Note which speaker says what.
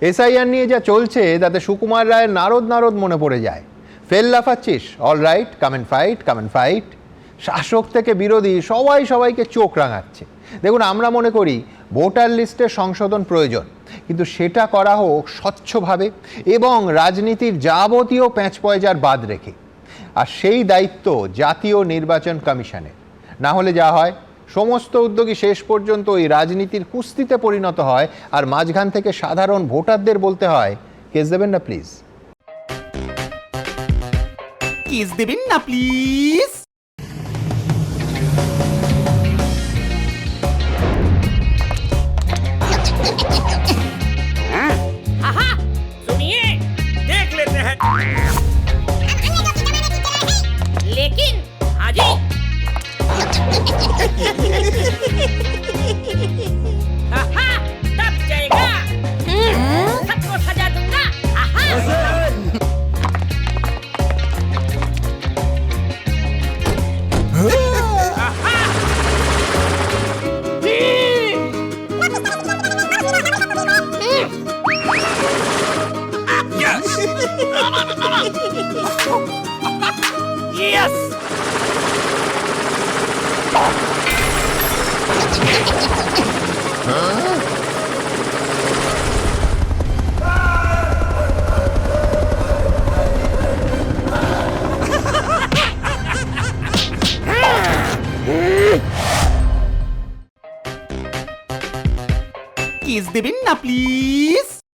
Speaker 1: SIR নিয়ে যা চলছে, তাতে সুকুমার রায়ের নারদ নারদ মনে পড়ে যায়। ফেল লাফাচ্ছিস? All right come and fight come and fight শাসক থেকে বিরোধী সবাই সবাইকে চোখ রাঙাচ্ছে। দেখুন, আমরা মনে করি ভোটার লিস্টে সংশোধন প্রয়োজন, কিন্তু সেটা করা হোক স্বচ্ছভাবে এবং রাজনীতির যাবতীয় প্যাঁচ পয়জার বাদ রেখে। আর সেই দায়িত্ব জাতীয় নির্বাচন কমিশনের। না হলে যা হয় সমস্ত উদ্যোগী শেষ পর্যন্ত ওই রাজনীতির কুস্তিতে পরিণত হয় আর মাঝখান থেকে সাধারণ ভোটারদের বলতে হয় কেস দেবেন না প্লিজ
Speaker 2: কিস দেবেন না প্লিজ
Speaker 3: आहा सुनिए देख लेते हैं 아하! 납제가! 사고 사자든가! 아하! Yes!
Speaker 2: কিস দেবেন না প্লিজ